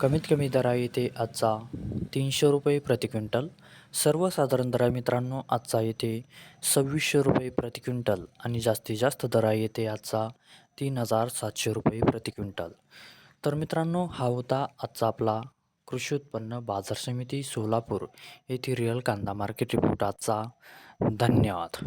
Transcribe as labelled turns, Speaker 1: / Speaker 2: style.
Speaker 1: कमीत कमी दर आहे आजचा तीनशे रुपये प्रति क्विंटल. सर्वसाधारण दर आहे मित्रांनो आजचा येथे सव्वीसशे रुपये प्रति क्विंटल आणि जास्तीत जास्त दर आहे येथे आजचा तीन हजार सातशे रुपये प्रति क्विंटल. तर मित्रांनो हा होता आजचा आपला कृषी उत्पन्न बाजार समिती सोलापूर येथे रिअल कांदा मार्केट रिपोर्ट आजचा. धन्यवाद.